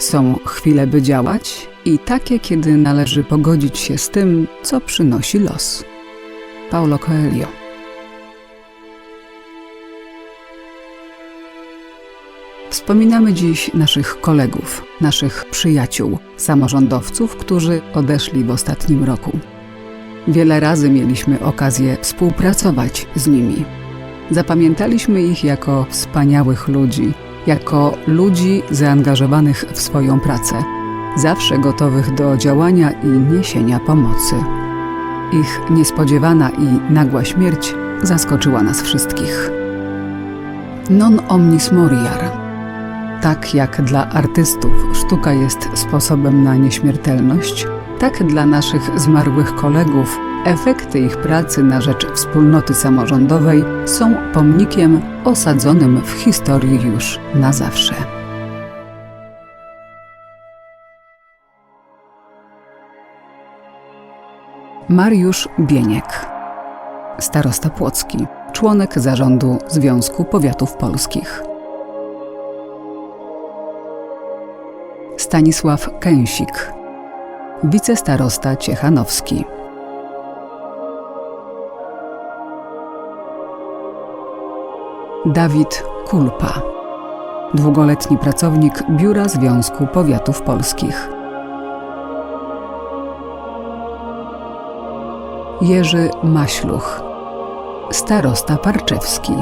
Są chwile, by działać i takie, kiedy należy pogodzić się z tym, co przynosi los. Paulo Coelho. Wspominamy dziś naszych kolegów, naszych przyjaciół, samorządowców, którzy odeszli w ostatnim roku. Wiele razy mieliśmy okazję współpracować z nimi. Zapamiętaliśmy ich jako wspaniałych ludzi, jako ludzi zaangażowanych w swoją pracę, zawsze gotowych do działania i niesienia pomocy. Ich niespodziewana i nagła śmierć zaskoczyła nas wszystkich. Non omnis moriar. Tak jak dla artystów sztuka jest sposobem na nieśmiertelność, tak dla naszych zmarłych kolegów efekty ich pracy na rzecz wspólnoty samorządowej są pomnikiem osadzonym w historii już na zawsze. Mariusz Bieniek, starosta płocki, członek zarządu Związku Powiatów Polskich. Stanisław Kęsik, wicestarosta Ciechanowski. Dawid Kulpa, długoletni pracownik Biura Związku Powiatów Polskich. Jerzy Maśluch, starosta Parczewski.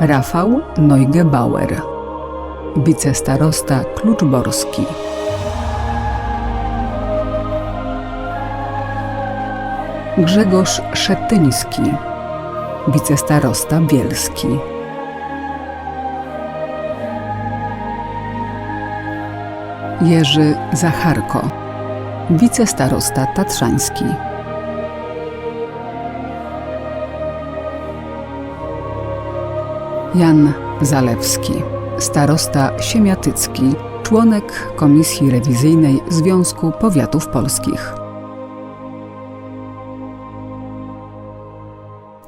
Rafał Neugebauer, wicestarosta Kluczborski. Grzegorz Szetyński, wicestarosta Bielski. Jerzy Zacharko, wicestarosta Tatrzański. Jan Zalewski, starosta Siemiatycki, członek Komisji Rewizyjnej Związku Powiatów Polskich.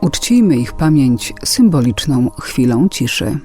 Uczcijmy ich pamięć symboliczną chwilą ciszy.